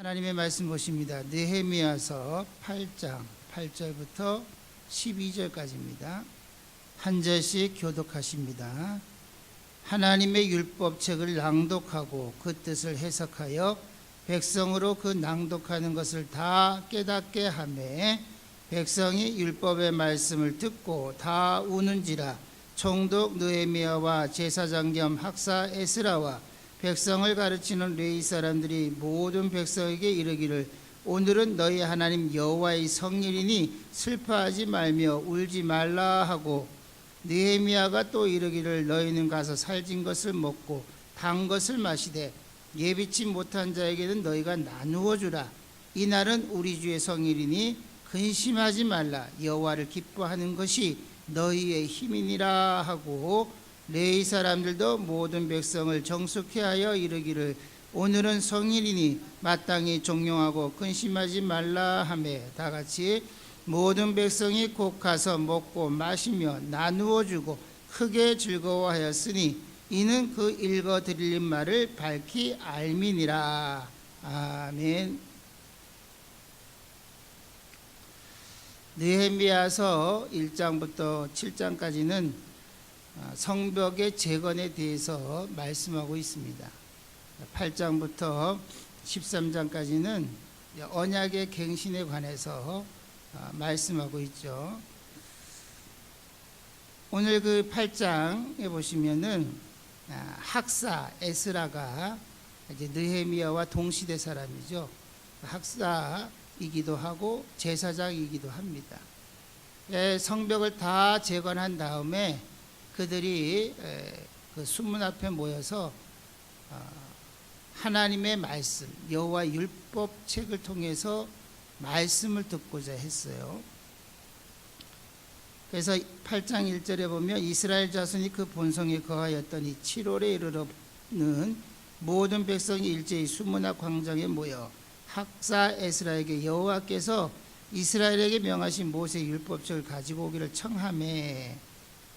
하나님의 말씀 보십니다. 느헤미야서 8장 8절부터 12절까지입니다. 한 절씩 교독하십니다. 하나님의 율법책을 낭독하고 그 뜻을 해석하여 백성으로 그 낭독하는 것을 다 깨닫게 하매 백성이 율법의 말씀을 듣고 다 우는지라 총독 느헤미야와 제사장 겸 학사 에스라와 백성을 가르치는 레이 사람들이 모든 백성에게 이르기를 오늘은 너희 하나님 여호와의 성일이니 슬퍼하지 말며 울지 말라 하고 느헤미야가 또 이르기를 너희는 가서 살진 것을 먹고 단 것을 마시되 예비치 못한 자에게는 너희가 나누어 주라. 이 날은 우리 주의 성일이니 근심하지 말라. 여호와를 기뻐하는 것이 너희의 힘이니라 하고 레이 사람들도 모든 백성을 정숙해 하여 이르기를 오늘은 성일이니 마땅히 종용하고 근심하지 말라 하매 다 같이 모든 백성이 곧 가서 먹고 마시며 나누어 주고 크게 즐거워하였으니 이는 그 읽어 드릴 말을 밝히 알미니라 아멘. 느헤미야서 1장부터 7장까지는 아, 성벽의 재건에 대해서 말씀하고 있습니다. 8장부터 13장까지는 언약의 갱신에 관해서 아, 말씀하고 있죠. 오늘 그 8장에 보시면은 아, 학사 에스라가 이제 느헤미야와 동시대 사람이죠. 학사이기도 하고 제사장이기도 합니다. 예, 성벽을 다 재건한 다음에 그들이 에, 그 수문 앞에 모여서 어, 하나님의 말씀, 여호와 율법 책을 통해서 말씀을 듣고자 했어요. 그래서 8장 1절에 보면 이스라엘 자손이 그 본성에 거하였더니 7월에 이르러는 모든 백성이 일제히 수문학 광장에 모여 학사 에스라에게 여호와께서 이스라엘에게 명하신 모세 율법책을 가지고 오기를 청함에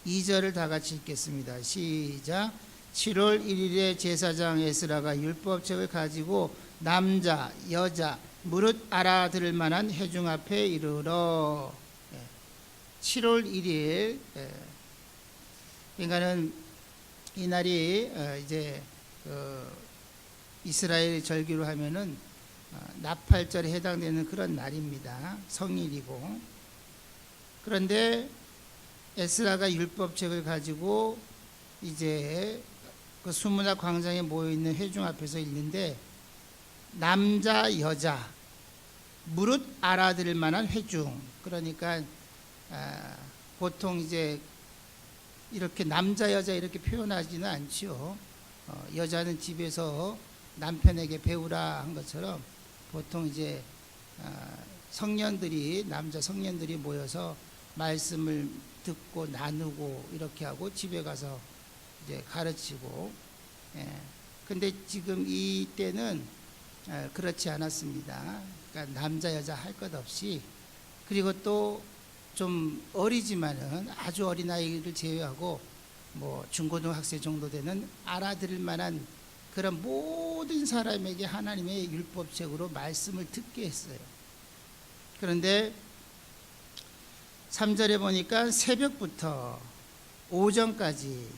2절을 다 같이 읽겠습니다. 시작. 7월 1일에 제사장 에스라가 율법책을 가지고 남자, 여자, 무릇 알아들을 만한 회중 앞에 이르러 7월 1일 그러니까는 이 날이 어, 이제 그 이스라엘 절기로 하면은 어, 나팔절에 해당되는 그런 날입니다. 성일이고 그런데 에스라가 율법책을 가지고 이제 그 수문학 광장에 모여 있는 회중 앞에서 읽는데 남자 여자 무릇 알아들을 만한 회중 그러니까 아, 보통 이제 이렇게 남자 여자 이렇게 표현하지는 않지요. 어, 여자는 집에서 남편에게 배우라 한 것처럼 보통 이제 아, 성년들이 남자 성년들이 모여서 말씀을 듣고 나누고 이렇게 하고 집에 가서 이제 가르치고 예. 근데 지금 이 때는 아, 그렇지 않았습니다. 그러니까 남자 여자 할 것 없이 그리고 또 좀 어리지만은 아주 어린 아이를 제외하고 뭐 중고등학생 정도 되는 알아들을 만한 그런 모든 사람에게 하나님의 율법책으로 말씀을 듣게 했어요. 그런데 3절에 보니까 새벽부터 오전까지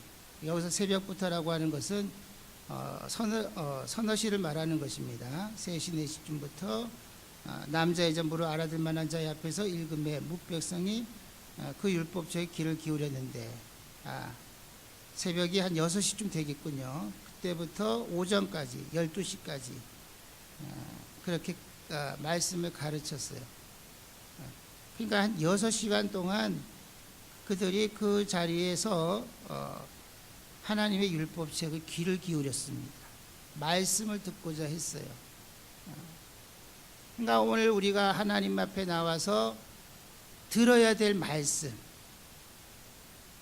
여기서 새벽부터라고 하는 것은 어, 서너, 어, 서너 시를 말하는 것입니다. 3시, 4시쯤부터 어, 남자 여자 무로 알아들 만한 자의 앞에서 읽음에 묵백성이 어, 그 율법책에 귀를 기울였는데 아, 새벽이 한 6시쯤 되겠군요. 그때부터 오전까지 12시까지 어, 그렇게 어, 말씀을 가르쳤어요. 어, 그러니까 한 6시간 동안 그들이 그 자리에서 어, 하나님의 율법책을 귀를 기울였습니다. 말씀을 듣고자 했어요. 그러니까 오늘 우리가 하나님 앞에 나와서 들어야 될 말씀,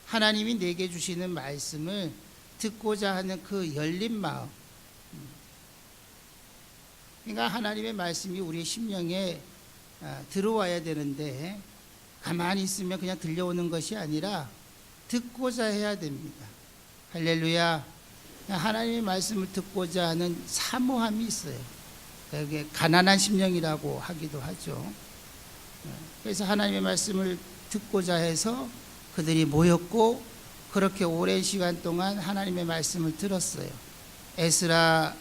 하나님이 내게 주시는 말씀을 듣고자 하는 그 열린 마음. 그러니까 하나님의 말씀이 우리의 심령에 아, 들어와야 되는데 가만히 있으면 그냥 들려오는 것이 아니라 듣고자 해야 됩니다. 할렐루야. 하나님의 말씀을 듣고자 하는 사모함이 있어요. 그게 가난한 심령이라고 하기도 하죠. 어, 그래서 하나님의 말씀을 듣고자 해서 그들이 모였고 그렇게 오랜 시간 동안 하나님의 말씀을 들었어요. 에스라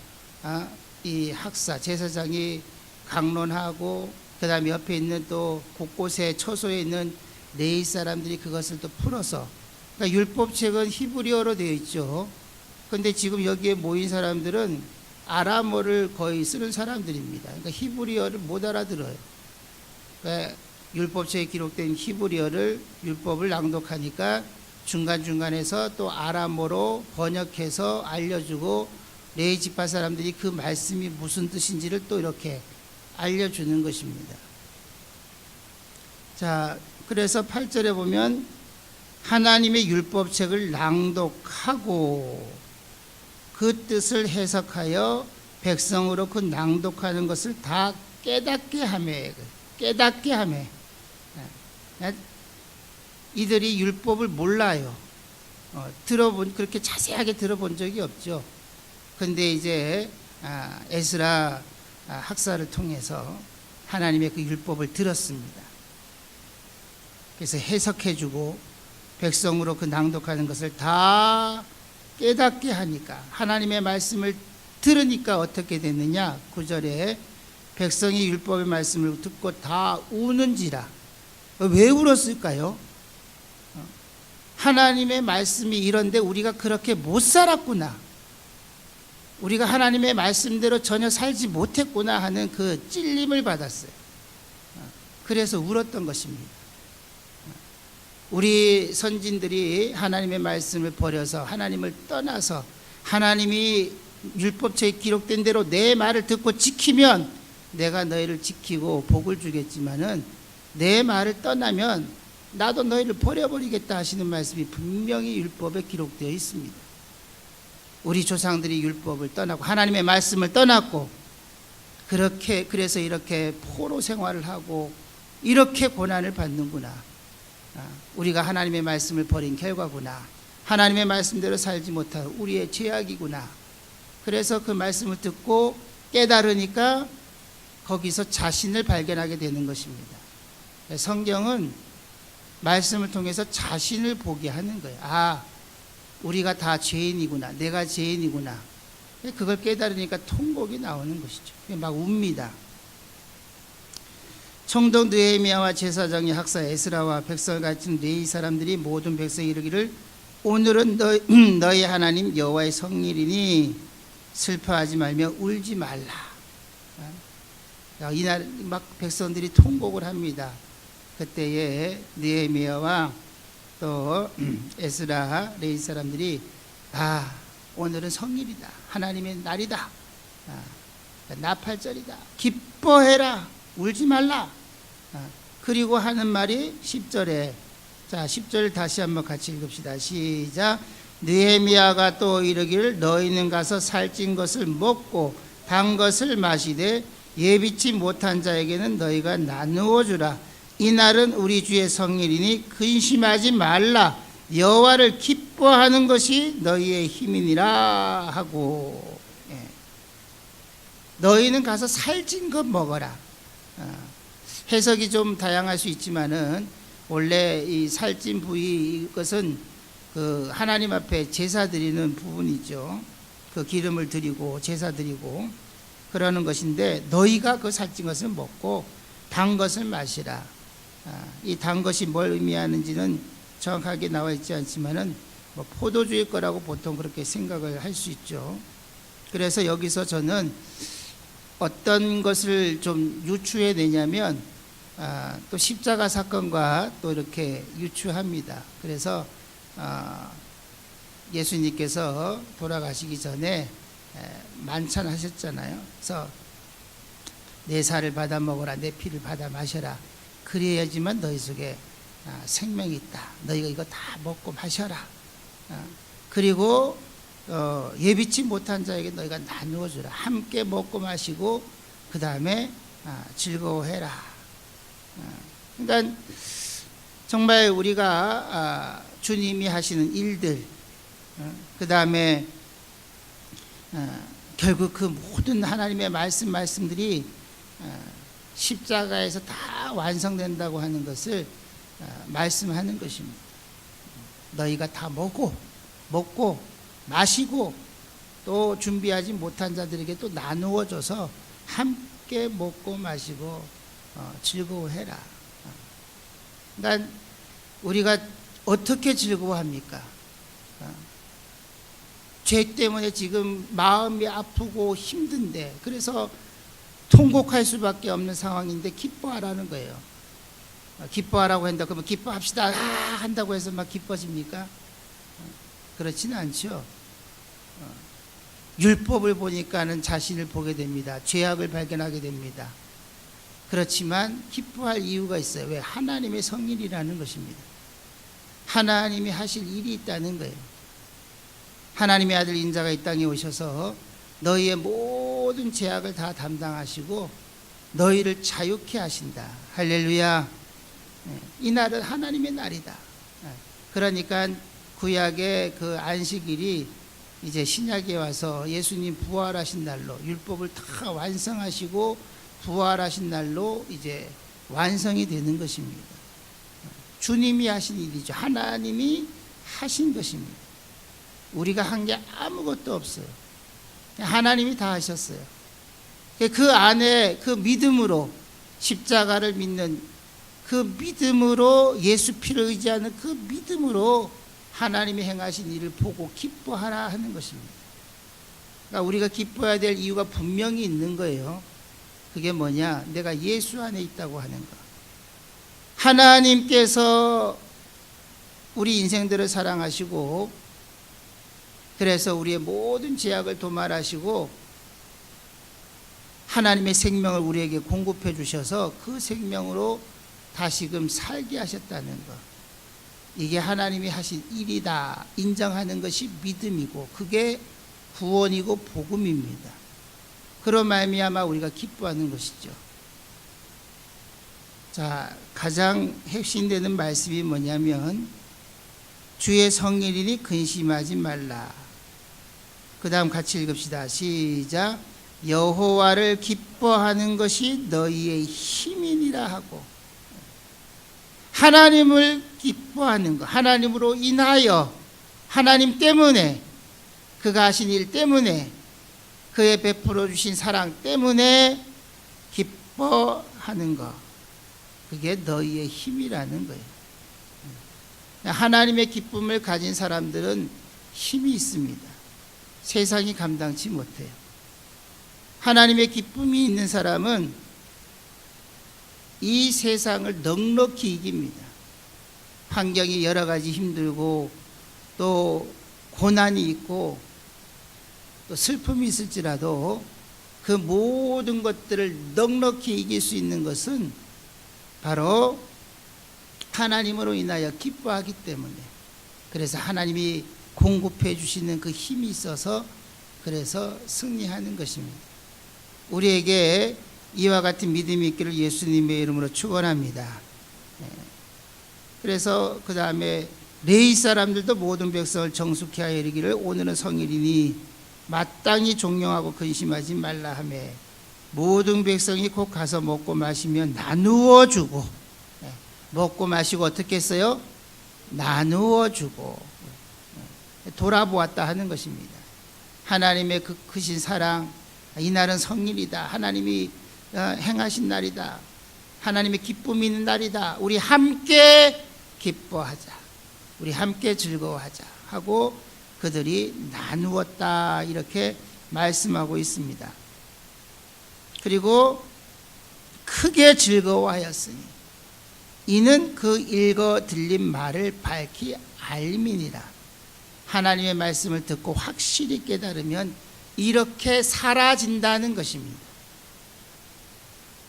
아, 이 학사 제사장이 강론하고 그 다음에 옆에 있는 또 곳곳에 처소에 있는 레이 사람들이 그것을 또 풀어서 그러니까 율법책은 히브리어로 되어 있죠. 근데 지금 여기에 모인 사람들은 아람어를 거의 쓰는 사람들입니다. 그러니까 히브리어를 못 알아들어요. 그러니까 율법책에 기록된 히브리어를 율법을 낭독하니까 중간중간에서 또 아람어로 번역해서 알려주고 레이 지파 사람들이 그 말씀이 무슨 뜻인지를 또 이렇게 알려주는 것입니다. 자, 그래서 8절에 보면 하나님의 율법책을 낭독하고 그 뜻을 해석하여 백성으로 그 낭독하는 것을 다 깨닫게 하매 깨닫게 하매 이들이 율법을 몰라요. 어, 들어본 그렇게 자세하게 들어본 적이 없죠. 근데 이제 아, 에스라 아, 학사를 통해서 하나님의 그 율법을 들었습니다. 그래서 해석해주고 백성으로 그 낭독하는 것을 다 깨닫게 하니까 하나님의 말씀을 들으니까 어떻게 됐느냐? 9절에 백성이 율법의 말씀을 듣고 다 우는지라. 왜 울었을까요? 하나님의 말씀이 이런데 우리가 그렇게 못 살았구나. 우리가 하나님의 말씀대로 전혀 살지 못했구나 하는 그 찔림을 받았어요. 그래서 울었던 것입니다. 우리 선진들이 하나님의 말씀을 버려서 하나님을 떠나서 하나님이 율법책에 기록된 대로 내 말을 듣고 지키면 내가 너희를 지키고 복을 주겠지만은 내 말을 떠나면 나도 너희를 버려버리겠다 하시는 말씀이 분명히 율법에 기록되어 있습니다. 우리 조상들이 율법을 떠나고 하나님의 말씀을 떠났고 그렇게 그래서 이렇게 포로 생활을 하고 이렇게 고난을 받는구나. 아, 우리가 하나님의 말씀을 버린 결과구나. 하나님의 말씀대로 살지 못한 우리의 죄악이구나. 그래서 그 말씀을 듣고 깨달으니까 거기서 자신을 발견하게 되는 것입니다. 성경은 말씀을 통해서 자신을 보게 하는 거예요. 아, 우리가 다 죄인이구나. 내가 죄인이구나. 그걸 깨달으니까 통곡이 나오는 것이죠. 막 웁니다. 총독 느헤미야와 제사장이 학사 에스라와 백성을 가진 레이 사람들이 모든 백성이 이르기를 오늘은 너, 너희 하나님 여호와의 성일이니 슬퍼하지 말며 울지 말라. 이날 막 백성들이 통곡을 합니다. 그때에 느헤미야와 또 에스라 레이 사람들이 아 오늘은 성일이다. 하나님의 날이다. 아, 나팔절이다. 기뻐해라. 울지 말라. 아, 그리고 하는 말이 10절에 자 10절 다시 한번 같이 읽읍시다. 시작. 느헤미야가 또 이르기를 너희는 가서 살찐 것을 먹고 단 것을 마시되 예비치 못한 자에게는 너희가 나누어 주라 이날은 우리 주의 성일이니 근심하지 말라. 여호와를 기뻐하는 것이 너희의 힘이니라 하고. 예. 너희는 가서 살찐 것 먹어라. 어. 해석이 좀 다양할 수 있지만은 원래 이 살찐 부위 이것은 그 하나님 앞에 제사 드리는 부분이죠. 그 기름을 드리고 제사 드리고 그러는 것인데 너희가 그 살찐 것을 먹고 단 것을 마시라. 아, 이 단 것이 뭘 의미하는지는 정확하게 나와 있지 않지만은 뭐 포도주일 거라고 보통 그렇게 생각을 할 수 있죠. 그래서 여기서 저는 어떤 것을 좀 유추해 내냐면 아, 또 십자가 사건과 또 이렇게 유추합니다. 그래서 아, 예수님께서 돌아가시기 전에 만찬하셨잖아요. 그래서 내 살을 받아 먹어라, 내 피를 받아 마셔라. 그래야지만 너희 속에 아, 생명이 있다. 너희가 이거 다 먹고 마셔라. 아, 그리고 어, 예비치 못한 자에게 너희가 나누어 주라. 함께 먹고 마시고 그 다음에 아, 즐거워해라. 그러니까 정말 우리가 주님이 하시는 일들, 어, 그 다음에 결국 그 모든 하나님의 말씀 말씀들이 어, 십자가에서 다 완성된다고 하는 것을 어, 말씀하는 것입니다. 너희가 다 먹고 먹고 마시고 또 준비하지 못한 자들에게 또 나누어 줘서 함께 먹고 마시고 어, 즐거워해라. 어. 그러니까 우리가 어떻게 즐거워합니까? 어. 죄 때문에 지금 마음이 아프고 힘든데 그래서 통곡할 수밖에 없는 상황인데 기뻐하라는 거예요. 어, 기뻐하라고 한다 그러면 기뻐합시다 아, 한다고 해서 막 기뻐집니까? 어, 그렇지는 않죠. 어, 율법을 보니까는 자신을 보게 됩니다. 죄악을 발견하게 됩니다. 그렇지만 기뻐할 이유가 있어요. 왜? 하나님의 성일이라는 것입니다. 하나님이 하실 일이 있다는 거예요. 하나님의 아들 인자가 이 땅에 오셔서 너희의 모든 죄악을 다 담당하시고 너희를 자유케 하신다. 할렐루야. 네, 이 날은 하나님의 날이다. 네, 그러니까 구약의 그 안식일이 이제 신약에 와서 예수님 부활하신 날로 율법을 다 완성하시고 부활하신 날로 이제 완성이 되는 것입니다. 주님이 하신 일이죠. 하나님이 하신 것입니다. 우리가 한 게 아무것도 없어요. 하나님이 다 하셨어요. 그 안에 그 믿음으로 십자가를 믿는 그 믿음으로 예수 피를 의지하는 그 믿음으로 하나님이 행하신 일을 보고 기뻐하라 하는 것입니다. 그러니까 우리가 기뻐해야 될 이유가 분명히 있는 거예요. 그게 뭐냐? 내가 예수 안에 있다고 하는 거. 하나님께서 우리 인생들을 사랑하시고 그래서 우리의 모든 죄악을 도말하시고 하나님의 생명을 우리에게 공급해 주셔서 그 생명으로 다시금 살게 하셨다는 것. 이게 하나님이 하신 일이다 인정하는 것이 믿음이고 그게 구원이고 복음입니다. 그런 말미암아 우리가 기뻐하는 것이죠. 자, 가장 핵심되는 말씀이 뭐냐면 주의 성일이니 근심하지 말라. 그 다음 같이 읽읍시다. 시작. 여호와를 기뻐하는 것이 너희의 힘이니라 하고 하나님을 기뻐하는 것, 하나님으로 인하여 하나님 때문에 그가 하신 일 때문에 그의 베풀어 주신 사랑 때문에 기뻐하는 것. 그게 너희의 힘이라는 거예요. 하나님의 기쁨을 가진 사람들은 힘이 있습니다. 세상이 감당치 못해요. 하나님의 기쁨이 있는 사람은 이 세상을 넉넉히 이깁니다. 환경이 여러 가지 힘들고 또 고난이 있고 또 슬픔이 있을지라도 그 모든 것들을 넉넉히 이길 수 있는 것은 바로 하나님으로 인하여 기뻐하기 때문에 그래서 하나님이 공급해 주시는 그 힘이 있어서 그래서 승리하는 것입니다. 우리에게 이와 같은 믿음이 있기를 예수님의 이름으로 축원합니다. 네. 그래서 그 다음에 레이 사람들도 모든 백성을 정숙케 하여 이르기를 오늘은 성일이니 마땅히 존경하고 근심하지 말라 하며 모든 백성이 곧 가서 먹고 마시면 나누어 주고 네. 먹고 마시고 어떻게 했어요? 나누어 주고 네. 돌아보았다 하는 것입니다. 하나님의 그 크신 사랑 이날은 성일이다. 하나님이 어, 행하신 날이다. 하나님의 기쁨이 있는 날이다. 우리 함께 기뻐하자. 우리 함께 즐거워하자. 하고 그들이 나누었다. 이렇게 말씀하고 있습니다. 그리고 크게 즐거워하였으니 이는 그 읽어 들린 말을 밝히 알미니라. 하나님의 말씀을 듣고 확실히 깨달으면 이렇게 사라진다는 것입니다.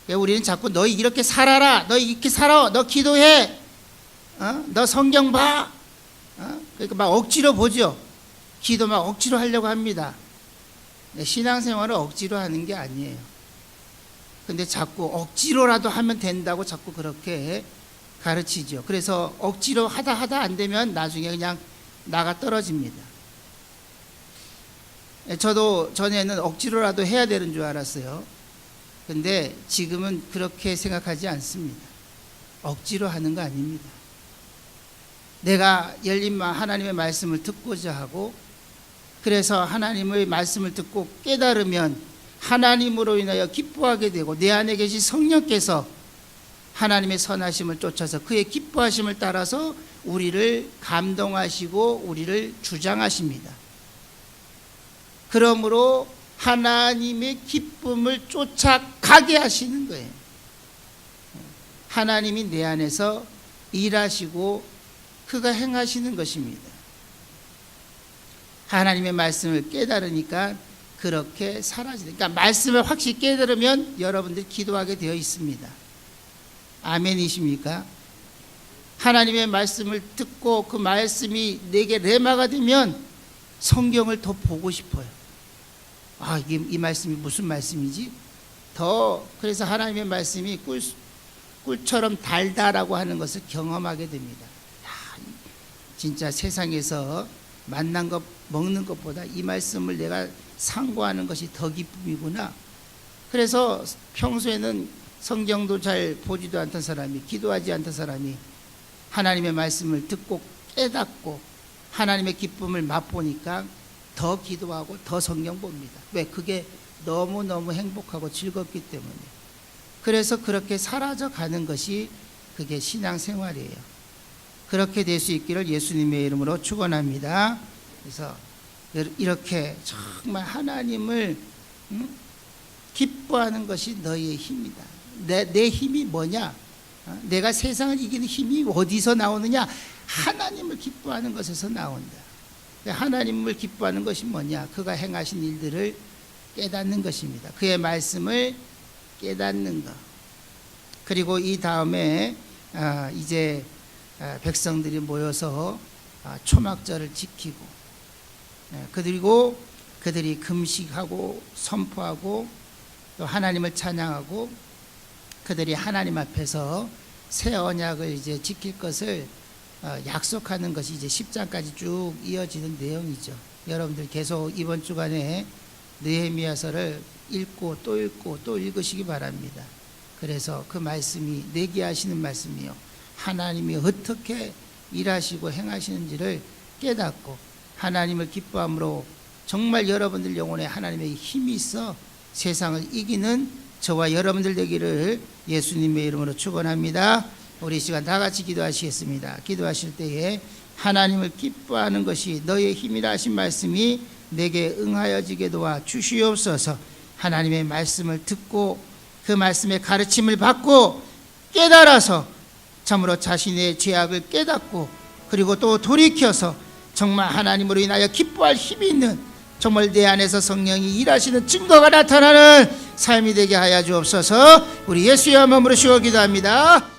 우리는 자꾸 너희 이렇게 살아라, 너 이렇게 살아, 너 기도해, 어? 너 성경 봐. 어? 그러니까 막 억지로 보죠. 기도 막 억지로 하려고 합니다. 네, 신앙생활을 억지로 하는 게 아니에요. 근데 자꾸 억지로라도 하면 된다고 자꾸 그렇게 가르치죠. 그래서 억지로 하다 하다 안 되면 나중에 그냥 나가 떨어집니다. 예, 저도 전에는 억지로라도 해야 되는 줄 알았어요. 근데 지금은 그렇게 생각하지 않습니다. 억지로 하는 거 아닙니다. 내가 열린 마 하나님의 말씀을 듣고자 하고 그래서 하나님의 말씀을 듣고 깨달으면 하나님으로 인하여 기뻐하게 되고 내 안에 계신 성령께서 하나님의 선하심을 쫓아서 그의 기뻐하심을 따라서 우리를 감동하시고 우리를 주장하십니다. 그러므로 하나님의 기쁨을 쫓아가게 하시는 거예요. 하나님이 내 안에서 일하시고 그가 행하시는 것입니다. 하나님의 말씀을 깨달으니까 그렇게 사라지는. 그러니까 말씀을 확실히 깨달으면 여러분들 기도하게 되어 있습니다. 아멘이십니까? 하나님의 말씀을 듣고 그 말씀이 내게 레마가 되면 성경을 더 보고 싶어요. 아, 이게 이 말씀이 무슨 말씀이지? 더 그래서 하나님의 말씀이 꿀, 꿀처럼 달다라고 하는 것을 경험하게 됩니다. 야, 진짜 세상에서 만난 것 먹는 것보다 이 말씀을 내가 상고하는 것이 더 기쁨이구나. 그래서 평소에는 성경도 잘 보지도 않던 사람이 기도하지 않던 사람이 하나님의 말씀을 듣고 깨닫고 하나님의 기쁨을 맛보니까 더 기도하고 더 성경 봅니다. 왜? 그게 너무너무 행복하고 즐겁기 때문에. 그래서 그렇게 사라져 가는 것이 그게 신앙 생활이에요. 그렇게 될 수 있기를 예수님의 이름으로 축원합니다. 그래서 이렇게 정말 하나님을 음? 기뻐하는 것이 너희의 힘이다. 내, 내 힘이 뭐냐? 어? 내가 세상을 이기는 힘이 어디서 나오느냐? 하나님을 기뻐하는 것에서 나온다. 하나님을 기뻐하는 것이 뭐냐? 그가 행하신 일들을 깨닫는 것입니다. 그의 말씀을 깨닫는 것. 그리고 이 다음에 아, 이제 아, 백성들이 모여서 아, 초막절을 지키고 예, 그리고 그들이 금식하고 선포하고 또 하나님을 찬양하고 그들이 하나님 앞에서 새 언약을 이제 지킬 것을 어, 약속하는 것이 이제 10장까지 쭉 이어지는 내용이죠. 여러분들 계속 이번 주간에 느헤미야서를 읽고 또 읽고 또 읽으시기 바랍니다. 그래서 그 말씀이 내게 하시는 말씀이요. 하나님이 어떻게 일하시고 행하시는지를 깨닫고 하나님을 기뻐함으로 정말 여러분들 영혼에 하나님의 힘이 있어 세상을 이기는 저와 여러분들 되기를 예수님의 이름으로 축원합니다. 우리 이 시간 다 같이 기도하시겠습니다. 기도하실 때에 하나님을 기뻐하는 것이 너의 힘이라 하신 말씀이 내게 응하여지게 도와 주시옵소서. 하나님의 말씀을 듣고 그 말씀의 가르침을 받고 깨달아서 참으로 자신의 죄악을 깨닫고 그리고 또 돌이켜서 정말 하나님으로 인하여 기뻐할 힘이 있는 정말 내 안에서 성령이 일하시는 증거가 나타나는 삶이 되게 하여 주옵소서. 우리 예수의 몸으로 쉬어 기도합니다.